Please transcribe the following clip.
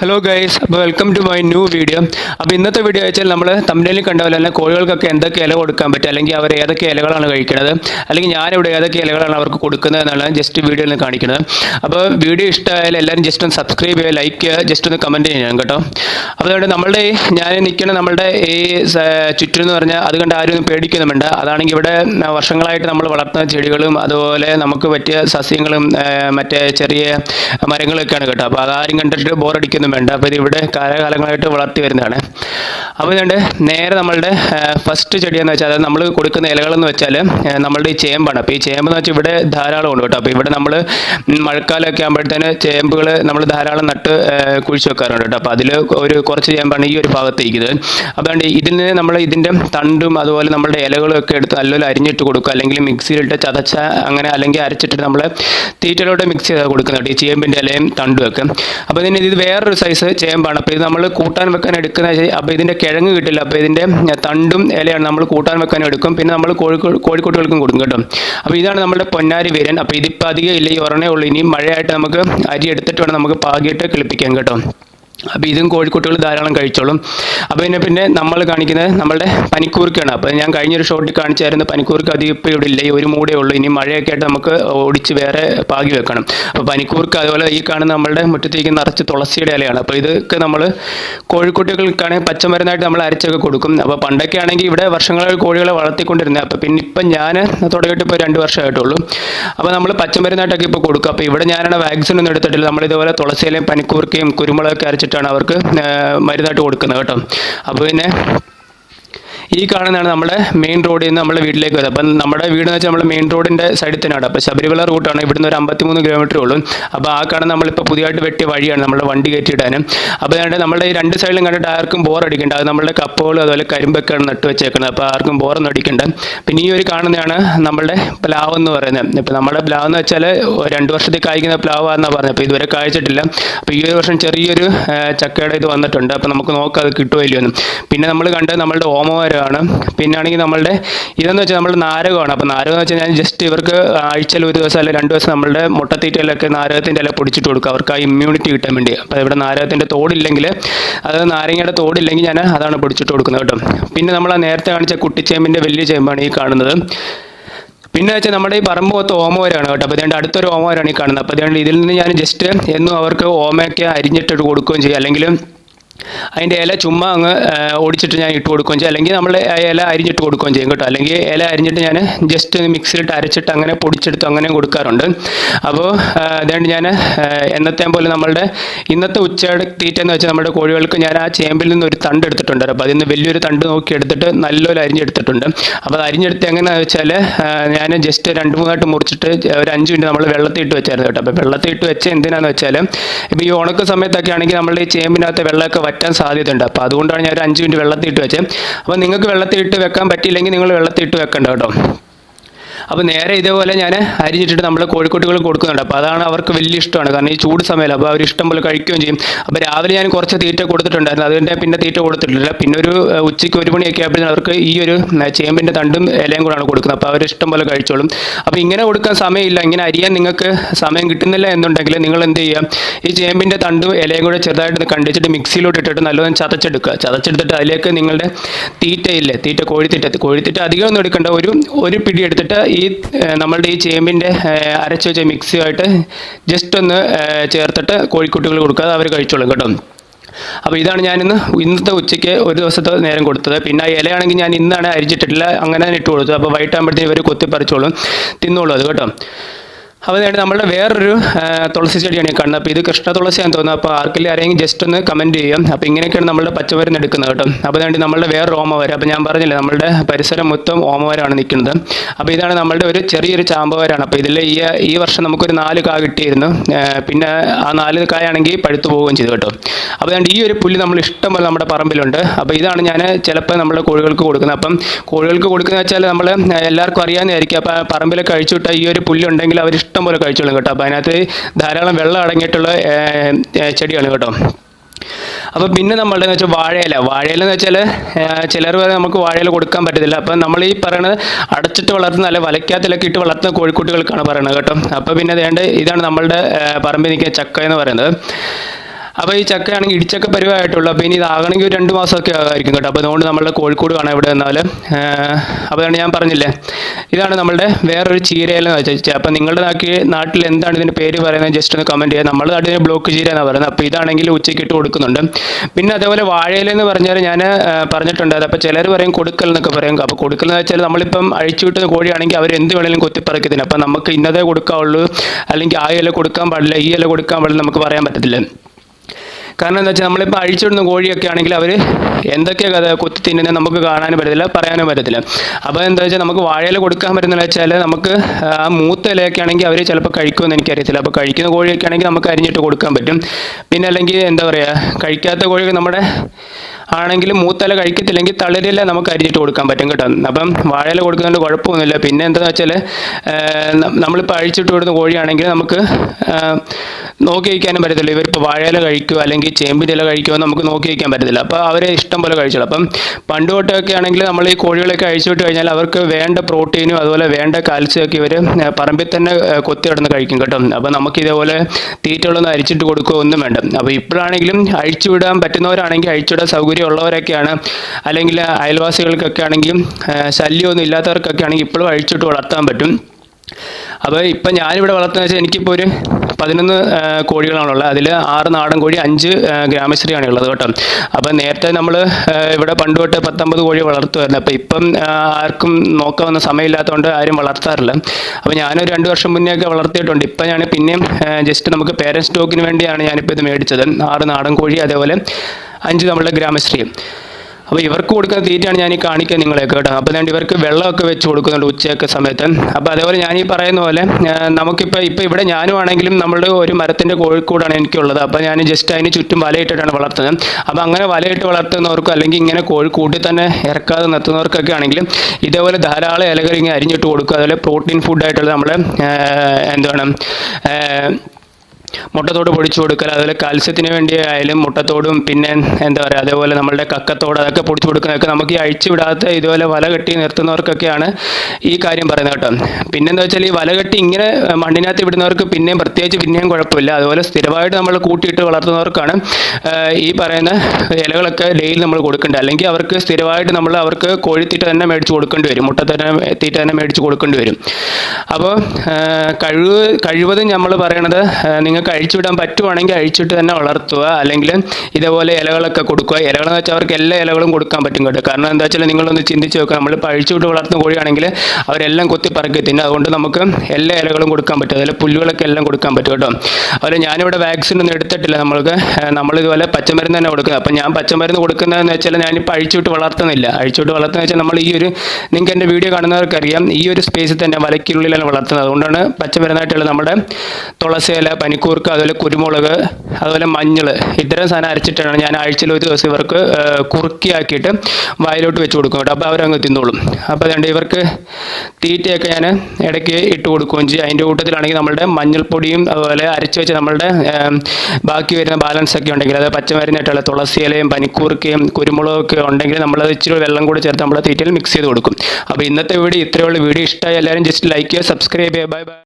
Hello guys അപ്പോൾ welcome to my new video അപ്പോൾ ഇന്നത്തെ വീഡിയോ വെച്ചാൽ നമ്മൾ തമ്മിലിൽ കണ്ട തന്നെ കോഴികൾക്കൊക്കെ എന്തൊക്കെ ഇല കൊടുക്കാൻ പറ്റും? അല്ലെങ്കിൽ അവർ ഏതൊക്കെ ഇലകളാണ് കഴിക്കുന്നത്? അല്ലെങ്കിൽ ഞാനിവിടെ ഏതൊക്കെ ഇലകളാണ് അവർക്ക് കൊടുക്കുന്നത് എന്നാണ് ജസ്റ്റ് വീഡിയോയിൽ കാണിക്കുന്നത്. അപ്പോൾ വീഡിയോ ഇഷ്ടമായാലും എല്ലാവരും ജസ്റ്റ് ഒന്ന് സബ്സ്ക്രൈബ് ചെയ്യുക ലൈക്ക് ചെയ്യുക ജസ്റ്റ് ഒന്ന് കമന്റ് ചെയ്യണം കേട്ടോ. അപ്പോൾ അതുകൊണ്ട് നമ്മളുടെ ഞാൻ നിൽക്കുന്ന നമ്മളുടെ ഈ ചുറ്റും എന്ന് പറഞ്ഞാൽ അത് കണ്ട് ആരും ഒന്നും പേടിക്കൊന്നും അതാണെങ്കിൽ ഇവിടെ വർഷങ്ങളായിട്ട് നമ്മൾ വളർത്തുന്ന ചെടികളും അതുപോലെ നമുക്ക് പറ്റിയ സസ്യങ്ങളും മറ്റേ ചെറിയ മരങ്ങളൊക്കെയാണ് കേട്ടോ. അപ്പോൾ അതാരും കണ്ടിട്ട് ബോറടിക്കൊന്നും വേണ്ട. അപ്പോൾ ഇത് ഇവിടെ കാലകാലങ്ങളായിട്ട് വളർത്തി വരുന്നതാണ്. അപ്പോൾ ഇതുണ്ട് നേരെ നമ്മളുടെ ഫസ്റ്റ് ചെടിയെന്ന് വെച്ചാൽ നമ്മൾ കൊടുക്കുന്ന ഇലകളെന്ന് വെച്ചാൽ നമ്മളുടെ ഈ ചേമ്പാണ്. അപ്പോൾ ഈ ചേമ്പ് എന്ന് വെച്ചാൽ ഇവിടെ ധാരാളം ഉണ്ട് കേട്ടോ. അപ്പോൾ ഇവിടെ നമ്മൾ മഴക്കാലമൊക്കെ ആകുമ്പോഴത്തേന് ചേമ്പുകൾ നമ്മൾ ധാരാളം നട്ട് കുഴിച്ചു വെക്കാറുണ്ട് കേട്ടോ. അപ്പോൾ അതിൽ ഒരു കുറച്ച് ചേമ്പാണ് ഈ ഒരു ഭാഗത്ത് ഇരിക്കുന്നത് അപ്പോൾ ഇതിൽ നിന്ന് നമ്മൾ ഇതിന്റെ തണ്ടും അതുപോലെ നമ്മുടെ ഇലകളും ഒക്കെ എടുത്ത് നല്ലപോലെ അരിഞ്ഞിട്ട് കൊടുക്കുക. അല്ലെങ്കിൽ മിക്സിയിലിട്ട് ചതച്ച അങ്ങനെ അല്ലെങ്കിൽ അരച്ചിട്ട് നമ്മൾ തീറ്റയിലോട്ട് മിക്സ് ചെയ്ത് കൊടുക്കുന്നുണ്ട് ഈ ചേമ്പിന്റെ ഇലയും തണ്ടും ഒക്കെ. അപ്പോൾ ഇതിന് ഇത് വേറൊരു സൈസ് ചേമ്പാണ്. അപ്പോൾ ഇത് നമ്മൾ കൂട്ടാൻ വെക്കാൻ എടുക്കുന്ന അപ്പോൾ ഇതിന്റെ കിഴങ്ങ് കിട്ടില്ല. അപ്പോൾ ഇതിന്റെ തണ്ടും ഇലയാണ് നമ്മൾ കൂട്ടാൻ വെക്കാനും എടുക്കും. പിന്നെ നമ്മൾ കോഴിക്കോട് കോഴിക്കോട്ടുകൾക്കും കൊടുക്കും കേട്ടോ. അപ്പോൾ ഇതാണ് നമ്മുടെ പൊന്നാരി വീരൻ. അപ്പോൾ ഇതിപ്പോൾ അധികം ഇല്ല ഈ ഒരെണ്ണേ ഉള്ളൂ. ഇനിയും മഴയായിട്ട് നമുക്ക് അരി എടുത്തിട്ട് വേണം നമുക്ക് പാകിയിട്ട് കിളിപ്പിക്കാൻ കേട്ടോ. അപ്പോൾ ഇതും കോഴിക്കുട്ടികൾ ധാരാളം കഴിച്ചോളും. അപ്പോൾ പിന്നെ പിന്നെ നമ്മൾ കാണിക്കുന്നത് നമ്മളുടെ പനിക്കൂർക്കയാണ് അപ്പോൾ ഞാൻ കഴിഞ്ഞൊരു ഷോട്ടിൽ കാണിച്ചായിരുന്നു പനിക്കൂർക്ക അധികം ഇപ്പോൾ ഇവിടെ ഇല്ല. ഒരു മൂടേ ഉള്ളൂ. ഇനി മഴയൊക്കെ ആയിട്ട് നമുക്ക് ഓടിച്ച് വേറെ പാകി വെക്കണം. അപ്പോൾ പനിക്കൂർക്ക അതുപോലെ ഈ കാണുന്ന നമ്മളുടെ മുറ്റത്തേക്ക് നിറച്ച് തുളസിയുടെ ഇലയാണ്. അപ്പോൾ ഇതൊക്കെ നമ്മൾ കോഴിക്കുട്ടികൾക്കാണെങ്കിൽ പച്ചമരുന്നായിട്ട് നമ്മൾ അരച്ചൊക്കെ കൊടുക്കും. അപ്പോൾ പണ്ടൊക്കെ ആണെങ്കിൽ ഇവിടെ വർഷങ്ങളായി കോഴികളെ വളർത്തിക്കൊണ്ടിരുന്നത്. അപ്പോൾ പിന്നെ ഇപ്പം ഞാൻ തുടങ്ങിയിട്ട് ഇപ്പോൾ രണ്ട് വർഷമായിട്ടുള്ളൂ. അപ്പോൾ നമ്മൾ പച്ചമരുന്നായിട്ടൊക്കെ ഇപ്പോൾ കൊടുക്കും. അപ്പോൾ ഇവിടെ ഞാനാണ് വാക്സിൻ ഒന്നും എടുത്തിട്ടില്ല. നമ്മൾ ഇതുപോലെ തുളസിയിലയും പനിക്കൂർക്കയും കുരുമുളകൊക്കെ അരച്ചിട്ടാണ് അവർക്ക് മരുന്നായിട്ട് കൊടുക്കുന്നത് കേട്ടോ. അപ്പോൾ പിന്നെ ഈ കാണുന്നതാണ് നമ്മുടെ മെയിൻ റോഡിൽ നിന്ന് നമ്മുടെ വീട്ടിലേക്ക് വരുന്നത്. അപ്പം നമ്മുടെ വീട് എന്ന് വെച്ചാൽ നമ്മുടെ മെയിൻ റോഡിന്റെ സൈഡിൽ തന്നെയാണ്. അപ്പോൾ ശബരിമല റൂട്ടാണ് ഇവിടുന്ന് ഒരു അമ്പത്തിമൂന്ന് കിലോമീറ്റർ ഉള്ളൂ. അപ്പോൾ ആ കാണുന്ന നമ്മളിപ്പോൾ പുതിയതായിട്ട് വെട്ടിയ വഴിയാണ് നമ്മുടെ വണ്ടി കയറ്റിയിടാനും അപ്പോൾ അതുകൊണ്ട് നമ്മുടെ ഈ രണ്ട് സൈഡിലും കണ്ടിട്ട് ആർക്കും ബോർ അടിക്കേണ്ട. അത് നമ്മുടെ കപ്പകളും അതുപോലെ കരിമ്പൊക്കെയാണ് നട്ട് വെച്ചേക്കുന്നത്. അപ്പോൾ ആർക്കും ബോറൊന്നും അടിക്കേണ്ട. പിന്നെ ഈ ഒരു കാണുന്നതാണ് നമ്മളുടെ പ്ലാവ് എന്ന് പറയുന്നത്. ഇപ്പോൾ നമ്മുടെ പ്ലാവ് എന്ന് വെച്ചാൽ രണ്ട് വർഷത്തേക്ക് കായ്ക്കുന്ന പ്ലാവ് എന്നാണ് പറഞ്ഞത്. അപ്പോൾ ഇതുവരെ കായ്ച്ചിട്ടില്ല. അപ്പോൾ ഈ ഒരു വർഷം ചെറിയൊരു ചക്കയുടെ ഇത് വന്നിട്ടുണ്ട്. അപ്പോൾ നമുക്ക് നോക്കാം അത് കിട്ടുമല്ലോ എന്ന് പിന്നെ നമ്മൾ കണ്ടത് നമ്മളുടെ ഓമവരമാണ് പിന്നെ ആണെങ്കിൽ നമ്മളുടെ ഇതെന്ന് വെച്ചാൽ നമ്മുടെ നാരകമാണ്. അപ്പോൾ നാരകം എന്ന് വെച്ചാൽ ഞാൻ ജസ്റ്റ് ഇവർക്ക് ആഴ്ചയിൽ ഒരു ദിവസം അല്ലെങ്കിൽ രണ്ട് ദിവസം നമ്മളുടെ മുട്ടത്തീറ്റയിലൊക്കെ നാരകത്തിന്റെ ഇല പൊടിച്ചിട്ട് കൊടുക്കുക അവർക്ക് ആ ഇമ്മ്യൂണിറ്റി കിട്ടാൻ വേണ്ടി. അപ്പോൾ ഇവിടെ നാരകത്തിന്റെ തോടില്ലെങ്കിൽ അതായത് നാരങ്ങയുടെ തോടില്ലെങ്കിൽ ഞാൻ അതാണ് പൊടിച്ചിട്ട് കൊടുക്കുന്നത് കേട്ടോ. പിന്നെ നമ്മൾ ആ നേരത്തെ കാണിച്ച കുട്ടിച്ചേമ്പിന്റെ വലിയ ചേമ്പാണ് ഈ കാണുന്നത്. പിന്നെ വെച്ചാൽ നമ്മുടെ ഈ പറമ്പ് മൊത്തം ഓമവരാണ് കേട്ടോ. അപ്പോൾ അതുകൊണ്ട് അടുത്തൊരു ഓമവരാണ് ഈ കാണുന്നത്. അപ്പോൾ അതുകൊണ്ട് ഇതിൽ നിന്ന് ഞാൻ ജസ്റ്റ് എന്നും അവർക്ക് ഓമയൊക്കെ അരിഞ്ഞിട്ട് കൊടുക്കുകയും ചെയ്യും. അല്ലെങ്കിൽ അതിന്റെ ഇല ചുമ്മാ അങ്ങ് ഓടിച്ചിട്ട് ഞാൻ ഇട്ട് കൊടുക്കുകയും ചെയ്യും. അല്ലെങ്കിൽ നമ്മൾ ഇല അരിഞ്ഞിട്ട് കൊടുക്കുകയും ചെയ്യും കേട്ടോ. അല്ലെങ്കിൽ ഇല അരിഞ്ഞിട്ട് ഞാൻ ജസ്റ്റ് മിക്സിലിട്ട് അരച്ചിട്ട് അങ്ങനെ പൊടിച്ചെടുത്ത് അങ്ങനെ കൊടുക്കാറുണ്ട്. അപ്പോൾ അതുകൊണ്ട് ഞാൻ എന്നത്തെ പോലെ നമ്മളുടെ ഇന്നത്തെ ഉച്ചയുടെ തീറ്റ എന്ന് വെച്ചാൽ നമ്മുടെ കോഴികൾക്ക് ഞാൻ ആ ചേമ്പിൽ നിന്ന് ഒരു തണ്ട് എടുത്തിട്ടുണ്ട് അപ്പോൾ അതിൽ നിന്ന് വലിയൊരു തണ്ട് നോക്കി എടുത്തിട്ട് നല്ലപോലെ അരിഞ്ഞെടുത്തിട്ടുണ്ട്. അപ്പോൾ അത് അരിഞ്ഞെടുത്ത് എങ്ങനെയാണെന്ന് വെച്ചാൽ ഞാൻ ജസ്റ്റ് രണ്ട് മൂന്നായിട്ട് മുറിച്ചിട്ട് ഒരു അഞ്ച് മിനിറ്റ് നമ്മൾ വെള്ളത്തിൽ ഇട്ട് വെച്ചായിരുന്നു കേട്ടോ. അപ്പോൾ വെള്ളത്തിൽ ഇട്ട് വെച്ച എന്തിനാന്ന് വെച്ചാൽ ഇപ്പോൾ ഈ ഉണക്ക സമയത്തൊക്കെ ആണെങ്കിൽ നമ്മളുടെ ഈ ചേമ്പിനകത്ത് വെള്ളമൊക്കെ വറ്റാൻ സാധ്യതയുണ്ട്. അപ്പോൾ അതുകൊണ്ടാണ് ഞാൻ ഒരു അഞ്ച് മിനിറ്റ് വെള്ളത്തിൽ ഇട്ട് വെച്ചത്. അപ്പോൾ നിങ്ങൾക്ക് വെള്ളത്തിൽ ഇട്ട് വെക്കാൻ പറ്റിയില്ലെങ്കിൽ നിങ്ങൾ വെള്ളത്തിൽ ഇട്ട് വെക്കണ്ട കേട്ടോ. അപ്പോൾ നേരെ ഇതേപോലെ ഞാൻ അരിഞ്ഞിട്ടിട്ട് നമ്മൾ കോഴിക്കുട്ടികളും കൊടുക്കുന്നുണ്ട്. അപ്പോൾ അതാണ് അവർക്ക് വലിയ ഇഷ്ടമാണ്. കാരണം ഈ ചൂട് സമയമല്ല അപ്പോൾ അവർ ഇഷ്ടം പോലെ കഴിക്കുകയും ചെയ്യും. അപ്പോൾ രാവിലെ ഞാൻ കുറച്ച് തീറ്റ കൊടുത്തിട്ടുണ്ടായിരുന്നു. അതിന്റെ പിന്നെ തീറ്റ കൊടുത്തിട്ടില്ല. പിന്നെ ഒരു ഉച്ചയ്ക്ക് ഒരു മണിയൊക്കെ ആയപ്പോഴത്തേക്കും അവർക്ക് ഈ ഒരു ചേമ്പിന്റെ തണ്ടും ഇലയും കൂടാണ് കൊടുക്കുന്നത്. അപ്പോൾ അവർ ഇഷ്ടം പോലെ കഴിച്ചോളും. അപ്പോൾ ഇങ്ങനെ കൊടുക്കാൻ സമയമില്ല. ഇങ്ങനെ അരിയാൻ നിങ്ങൾക്ക് സമയം കിട്ടുന്നില്ല എന്നുണ്ടെങ്കിൽ നിങ്ങൾ എന്ത് ചെയ്യുക ഈ ചേമ്പിന്റെ തണ്ടും ഇലയും കൂടെ ചെറുതായിട്ട് കണ്ടിച്ചിട്ട് മിക്സിയിലോട്ട് ഇട്ടിട്ട് നല്ലോണം ചതച്ചെടുക്കുക. ചതച്ചെടുത്തിട്ട് അതിലേക്ക് നിങ്ങളുടെ തീറ്റയില്ലേ തീറ്റ കോഴിത്തീറ്റ കോഴിത്തീറ്റ അധികം ഒന്നും എടുക്കേണ്ട. ഒരു ഒരു പിടി എടുത്തിട്ട് ഏഹ്, നമ്മളുടെ ഈ ചേമ്പിന്റെ അരച്ചു വെച്ച മിക്സിയായിട്ട് ജസ്റ്റ് ഒന്ന് ചേർത്തിട്ട് കോഴിക്കുട്ടികൾ കൊടുക്കുക. അവർ കഴിച്ചോളും കേട്ടോ. അപ്പോൾ ഇതാണ് ഞാനിന്ന് ഇന്നത്തെ ഉച്ചയ്ക്ക് ഒരു ദിവസത്തെ നേരം കൊടുത്തത്. പിന്നെ ആ ഇലയാണെങ്കിൽ ഞാൻ ഇന്നാണ് അരിച്ചിട്ടില്ല അങ്ങനെ ഇട്ട് കൊടുത്തത്. അപ്പോൾ വൈകിട്ടാകുമ്പോഴത്തേക്കും ഇവർ കൊത്തിപ്പറിച്ചോളും. തിന്നോളൂ അത് കേട്ടോ. അപ്പോൾ നേരെ നമ്മളുടെ വേറൊരു തുളസി ചെടിയാണ് ഈ കാണുന്നത് അപ്പോൾ ഇത് കൃഷ്ണ തുളസിയാന്ന് തോന്നുന്നു. അപ്പോൾ ആർക്കെങ്കിലും ആരെങ്കിലും ജസ്റ്റ് ഒന്ന് കമന്റ് ചെയ്യാം. അപ്പോൾ ഇങ്ങനെയൊക്കെയാണ് നമ്മളുടെ പച്ചമരുന്ന് എടുക്കുന്നത് കേട്ടോ. അപ്പോൾ വേണ്ടി നമ്മളുടെ വേറെ ഓമവര. അപ്പോൾ ഞാൻ പറഞ്ഞില്ലേ നമ്മളുടെ പരിസരം മൊത്തം ഓമവരാണ് നിൽക്കുന്നത്. അപ്പോൾ ഇതാണ് നമ്മളുടെ ഒരു ചെറിയൊരു ചാമ്പവരാണ് അപ്പോൾ ഇതിൽ ഈ ഈ വർഷം നമുക്കൊരു നാല് കാ കിട്ടിയിരുന്നു. പിന്നെ ആ നാല് കായാണെങ്കിൽ പഴുത്തു പോവുകയും ചെയ്തു കേട്ടോ. അപ്പോൾ അതുകൊണ്ട് ഈ ഒരു പുല്ല് നമ്മൾ ഇഷ്ടം പോലെ നമ്മുടെ പറമ്പിലുണ്ട്. അപ്പോൾ ഇതാണ് ഞാൻ ചിലപ്പോൾ നമ്മുടെ കോഴികൾക്ക് കൊടുക്കുന്നത്. അപ്പം കോഴികൾക്ക് കൊടുക്കുന്നത് വെച്ചാൽ നമ്മൾ എല്ലാവർക്കും അറിയാവുന്നതായിരിക്കും. അപ്പോൾ പറമ്പിലൊക്കെ കഴിച്ചു വിട്ടാൽ ഈ ഒരു പുല്ലുണ്ടെങ്കിൽ അവർ ഇഷ്ടം പോലെ കഴിച്ചോളും കേട്ടോ. അപ്പോൾ അതിനകത്ത് ധാരാളം വെള്ളം അടങ്ങിയിട്ടുള്ള ചെടിയാണ് കേട്ടോ. അപ്പോൾ പിന്നെ നമ്മളുടെ എന്ന് വെച്ചാൽ വാഴയില. വാഴയില എന്ന് വെച്ചാൽ ചിലർ വരെ നമുക്ക് വാഴയില കൊടുക്കാൻ പറ്റത്തില്ല. അപ്പം നമ്മൾ ഈ പറയുന്നത് അടച്ചിട്ട് വളർത്തുന്ന അല്ലെ വലയ്ക്കകത്തിലൊക്കെ ഇട്ട് വളർത്തുന്ന കോഴിക്കുട്ടികൾക്കാണ് പറയുന്നത് കേട്ടോ. അപ്പോൾ പിന്നെ വേണ്ട ഇതാണ് നമ്മളുടെ പറമ്പിൽ നിൽക്കുന്ന ചക്ക എന്ന് പറയുന്നത്. അപ്പോൾ ഈ ചക്കയാണെങ്കിൽ ഇടിച്ചക്ക പരിവായിട്ടുള്ളൂ. അപ്പോൾ ഇനി ഇതാകണമെങ്കിൽ ഒരു രണ്ട് മാസമൊക്കെ ആയിരിക്കും കേട്ടോ. അപ്പോൾ അതുകൊണ്ട് നമ്മളുടെ കോഴിക്കോട് കാണാം ഇവിടെ എന്നാൽ അപ്പോൾ ഞാൻ പറഞ്ഞില്ലേ. ഇതാണ് നമ്മളുടെ വേറൊരു ചീരയിലെന്ന് വെച്ചാൽ അപ്പോൾ നിങ്ങളുടെ നാട്ടിൽ നാട്ടിൽ എന്താണ് ഇതിന്റെ പേര് പറയുന്നത്? ജസ്റ്റ് ഒന്ന് കമന്റ് ചെയ്യുക. നമ്മുടെ നാട്ടിൽ ബ്ലോക്ക് ചീര എന്നാണ് പറയുന്നത്. അപ്പോൾ ഇതാണെങ്കിൽ ഉച്ചയ്ക്ക് ഇട്ട് കൊടുക്കുന്നുണ്ട്. പിന്നെ അതേപോലെ വാഴയിലെന്ന് പറഞ്ഞാൽ ഞാൻ പറഞ്ഞിട്ടുണ്ട്. അപ്പോൾ ചിലർ പറയും കൊടുക്കൽ എന്നൊക്കെ പറയും. അപ്പോൾ കൊടുക്കൽ എന്ന് വെച്ചാൽ നമ്മളിപ്പം അഴിച്ചു വിട്ടുന്ന കോഴിയാണെങ്കിൽ അവർ എന്ത് വേണമെങ്കിലും കൊത്തിപ്പറക്കത്തിന് അപ്പോൾ നമുക്ക് ഇന്നതേ കൊടുക്കാവുള്ളൂ. അല്ലെങ്കിൽ ആ ഇല കൊടുക്കാൻ പാടില്ല ഈ ഇല കൊടുക്കാൻ പാടില്ല നമുക്ക് പറയാൻ പറ്റത്തില്ല. കാരണം എന്താ വെച്ചാൽ നമ്മളിപ്പോൾ അഴിച്ചിടുന്ന കോഴിയൊക്കെ ആണെങ്കിൽ അവർ എന്തൊക്കെ കഥ കുത്തി തിന്നുന്നത് നമുക്ക് കാണാനും പറ്റത്തില്ല പറയാനും പറ്റത്തില്ല. അപ്പോൾ എന്താ വെച്ചാൽ നമുക്ക് വാഴയില കൊടുക്കാൻ പറ്റുന്നത് വെച്ചാൽ നമുക്ക് ആ മൂത്ത ഇലയൊക്കെ ആണെങ്കിൽ അവർ ചിലപ്പോൾ കഴിക്കുമെന്ന് എനിക്കറിയത്തില്ല. അപ്പോൾ കഴിക്കുന്ന കോഴിയൊക്കെ ആണെങ്കിൽ നമുക്ക് അരിഞ്ഞിട്ട് കൊടുക്കാൻ പറ്റും. പിന്നെ അല്ലെങ്കിൽ എന്താ പറയുക കഴിക്കാത്ത കോഴിയൊക്കെ നമ്മുടെ ആണെങ്കിലും മൂത്തല കഴിക്കത്തില്ലെങ്കിൽ തളിരില നമുക്ക് അരിഞ്ഞിട്ട് കൊടുക്കാൻ പറ്റും കേട്ടോ. അപ്പം വാഴയില കൊടുക്കുന്നതുകൊണ്ട് കുഴപ്പമൊന്നുമില്ല. പിന്നെ എന്താണെന്ന് വെച്ചാൽ നമ്മളിപ്പോൾ അഴിച്ചിട്ട് വിടുന്ന കോഴിയാണെങ്കിൽ നമുക്ക് നോക്കി വയ്ക്കാനും പറ്റത്തില്ല. ഇവരിപ്പോൾ വാഴയില കഴിക്കുക അല്ലെങ്കിൽ ചേമ്പിന്റെ ഇല കഴിക്കുമെന്ന് നമുക്ക് നോക്കി വയ്ക്കാൻ പറ്റത്തില്ല. അപ്പോൾ അവരെ ഇഷ്ടം പോലെ കഴിച്ചോളൂ. അപ്പം പണ്ട് തൊട്ടൊക്കെ ആണെങ്കിൽ നമ്മൾ ഈ കോഴികളൊക്കെ അഴിച്ചു വിട്ട് കഴിഞ്ഞാൽ അവർക്ക് വേണ്ട പ്രോട്ടീനും അതുപോലെ വേണ്ട കാൽസ്യം ഒക്കെ ഇവർ പറമ്പിൽ തന്നെ കൊത്തി കിടന്ന് കഴിക്കും കേട്ടോ. അപ്പോൾ നമുക്ക് ഇതേപോലെ തീറ്റകളൊന്നും അരിച്ചിട്ട് കൊടുക്കുകയോ ഒന്നും വേണ്ട. അപ്പോൾ ഇപ്പോഴാണെങ്കിലും അഴിച്ചു വിടാൻ പറ്റുന്നവരാണെങ്കിൽ അഴിച്ചുവിടാൻ സൗകര്യമുള്ളവരൊക്കെയാണ്. അല്ലെങ്കിൽ അയൽവാസികൾക്കൊക്കെ ആണെങ്കിലും ശല്യമൊന്നും ഇല്ലാത്തവർക്കൊക്കെ ആണെങ്കിൽ ഇപ്പോഴും അഴിച്ചിട്ട് വളർത്താൻ പറ്റും. അപ്പോൾ ഇപ്പം ഞാനിവിടെ വളർത്തുന്നത് വെച്ചാൽ എനിക്കിപ്പോൾ ഒരു പതിനൊന്ന് കോഴികളാണുള്ളത്. അതിൽ ആറ് നാടൻ കോഴി അഞ്ച് ഗ്രാമശ്രീയാണ് ഉള്ളത് കേട്ടോ. അപ്പോൾ നേരത്തെ നമ്മൾ ഇവിടെ പണ്ട് തൊട്ട് പത്തൊമ്പത് കോഴി വളർത്തുമായിരുന്നു അപ്പം ഇപ്പം ആർക്കും നോക്കാവുന്ന സമയമില്ലാത്തതുകൊണ്ട് ആരും വളർത്താറില്ല. അപ്പോൾ ഞാനൊരു രണ്ട് വർഷം മുന്നേ ഒക്കെ വളർത്തിയിട്ടുണ്ട്. ഇപ്പം ഞാൻ പിന്നെയും ജസ്റ്റ് നമുക്ക് പേരൻസ് സ്റ്റോക്കിന് വേണ്ടിയാണ് ഞാനിപ്പോൾ ഇത് മേടിച്ചത്. ആറ് നാടൻ കോഴി അതേപോലെ അഞ്ച് നമ്മളുടെ ഗ്രാമശ്രീ. അപ്പോൾ ഇവർക്ക് കൊടുക്കുന്ന തീറ്റയാണ് ഞാൻ ഈ കാണിക്കാൻ നിങ്ങളെ കേട്ടോ. അപ്പോൾ അതുകൊണ്ട് ഇവർക്ക് വെള്ളമൊക്കെ വെച്ച് കൊടുക്കുന്നുണ്ട് ഉച്ചയൊക്കെ സമയത്ത്. അപ്പോൾ അതേപോലെ ഞാൻ ഈ പറയുന്ന പോലെ നമുക്കിപ്പോൾ ഇപ്പോൾ ഇവിടെ ഞാനുമാണെങ്കിലും നമ്മളുടെ ഒരു മരത്തിന്റെ കോഴിക്കൂടാണ് എനിക്കുള്ളത്. അപ്പോൾ ഞാൻ ജസ്റ്റ് അതിന് ചുറ്റും വലയിട്ടിട്ടാണ് വളർത്തുന്നത്. അപ്പോൾ അങ്ങനെ വലയിട്ട് വളർത്തുന്നവർക്കും അല്ലെങ്കിൽ ഇങ്ങനെ കോഴിക്കൂട്ടിൽ തന്നെ ഇറക്കാതെ നിർത്തുന്നവർക്കൊക്കെ ആണെങ്കിലും ഇതേപോലെ ധാരാളം ഇലകൾ ഇങ്ങനെ അരിഞ്ഞിട്ട് കൊടുക്കുക അതുപോലെ പ്രോട്ടീൻ ഫുഡായിട്ടുള്ള നമ്മൾ എന്താണ് മുട്ടത്തോട് പൊടിച്ചു കൊടുക്കൽ അതുപോലെ കാൽസ്യത്തിന് വേണ്ടി ആയാലും മുട്ടത്തോടും പിന്നെ എന്താ പറയുക അതേപോലെ നമ്മളുടെ കക്കത്തോട് അതൊക്കെ പൊടിച്ചു കൊടുക്കുന്നതൊക്കെ നമുക്ക് ഈ അഴിച്ചുവിടാത്ത ഇതുപോലെ വല കെട്ടി നിർത്തുന്നവർക്കൊക്കെയാണ് ഈ കാര്യം പറയുന്നത് കേട്ടോ. പിന്നെന്താ വെച്ചാൽ ഈ വല കെട്ടി ഇങ്ങനെ മണ്ണിനകത്ത് വിടുന്നവർക്ക് പിന്നെയും പ്രത്യേകിച്ച് പിന്നെയും കുഴപ്പമില്ല. അതുപോലെ സ്ഥിരമായിട്ട് നമ്മൾ കൂട്ടിയിട്ട് വളർത്തുന്നവർക്കാണ് ഈ പറയുന്ന ഇലകളൊക്കെ ഡെയിലി നമ്മൾ കൊടുക്കേണ്ടത്. അല്ലെങ്കിൽ അവർക്ക് സ്ഥിരമായിട്ട് നമ്മൾ അവർക്ക് കോഴിത്തീറ്റ തന്നെ മേടിച്ച് കൊടുക്കേണ്ടി വരും. മുട്ട തന്നെ തീറ്റ തന്നെ മേടിച്ച് കൊടുക്കേണ്ടി വരും. അപ്പോൾ കഴിവ് കഴിവതും നമ്മൾ പറയണത് ആ, നിങ്ങൾക്ക് അഴിച്ചുവിടാൻ പറ്റുവാണെങ്കിൽ അഴിച്ചിട്ട് തന്നെ വളർത്തുക. അല്ലെങ്കിൽ ഇതേപോലെ ഇലകളൊക്കെ കൊടുക്കുക. ഇലകളെന്ന് വെച്ചാൽ അവർക്ക് എല്ലാ ഇലകളും കൊടുക്കാൻ പറ്റും കേട്ടോ. കാരണം എന്താ വെച്ചാൽ നിങ്ങളൊന്ന് ചിന്തിച്ച് നോക്കുക. നമ്മളിപ്പോൾ അഴിച്ചുവിട്ട് വളർത്തുന്ന കോഴിയാണെങ്കിൽ അവരെല്ലാം കൊത്തി പറക്കി തിന്നും അതുകൊണ്ട് നമുക്ക് എല്ലാ ഇലകളും കൊടുക്കാൻ പറ്റും. അതിൽ പുല്ലുകളൊക്കെ എല്ലാം കൊടുക്കാൻ പറ്റും കേട്ടോ. അതുപോലെ ഞാനിവിടെ വാക്സിൻ ഒന്നും എടുത്തിട്ടില്ല നമ്മൾക്ക്. നമ്മളിതുപോലെ പച്ചമരുന്ന് തന്നെ കൊടുക്കുക അപ്പം ഞാൻ പച്ചമരുന്ന് കൊടുക്കുന്നതെന്ന് വെച്ചാൽ ഞാനിപ്പോൾ അഴിച്ചുവിട്ട് വളർത്തുന്നില്ല. അഴിച്ചുവിട്ട് വളർത്തുന്നത് വെച്ചാൽ നമ്മൾ ഈ ഒരു നിങ്ങൾക്ക് എന്റെ വീഡിയോ കാണുന്നവർക്കറിയാം. ഈ ഒരു സ്പേസിൽ തന്നെ വലയ്ക്കുള്ളിലാണ് വളർത്തുന്നത്. അതുകൊണ്ടാണ് പച്ചമരുന്നായിട്ടുള്ള നമ്മുടെ തുളസിയില പനിക്കൂർക്ക അതുപോലെ കുരുമുളക് അതുപോലെ മഞ്ഞൾ ഇത്തരം സാധനം അരച്ചിട്ടാണ് ഞാൻ ആഴ്ചയിൽ ഒരു ദിവസം ഇവർക്ക് കുറുക്കിയാക്കിയിട്ട് വായിലോട്ട് വെച്ച് കൊടുക്കും അപ്പോൾ അവരങ്ങ് തിന്നോളും. അപ്പോൾ അതുകൊണ്ട് ഇവർക്ക് തീറ്റയൊക്കെ ഞാൻ ഇടയ്ക്ക് ഇട്ട് കൊടുക്കുകയും ചെയ്യും. അതിന്റെ കൂട്ടത്തിലാണെങ്കിൽ നമ്മളുടെ മഞ്ഞൾപ്പൊടിയും അതുപോലെ അരച്ച് വെച്ച് നമ്മളുടെ ബാക്കി വരുന്ന ബാലൻസ് ഒക്കെ ഉണ്ടെങ്കിൽ അതായത് പച്ചമരുന്നായിട്ടുള്ള തുളസിയിലയും പനിക്കൂർക്കയും കുരുമുളകൊക്കെ ഉണ്ടെങ്കിൽ നമ്മളത് ഇച്ചിരി വെള്ളം കൂടി ചേർത്ത് നമ്മുടെ തീറ്റയിൽ മിക്സ് ചെയ്ത് കൊടുക്കും. അപ്പോൾ ഇന്നത്തെ വീഡിയോ ഇത്രയുള്ള വീഡിയോ ഇഷ്ടമായി എല്ലാവരും ജസ്റ്റ് ലൈക്ക് ചെയ്യുക സബ്സ്ക്രൈബ് ചെയ്യുക. Bye bye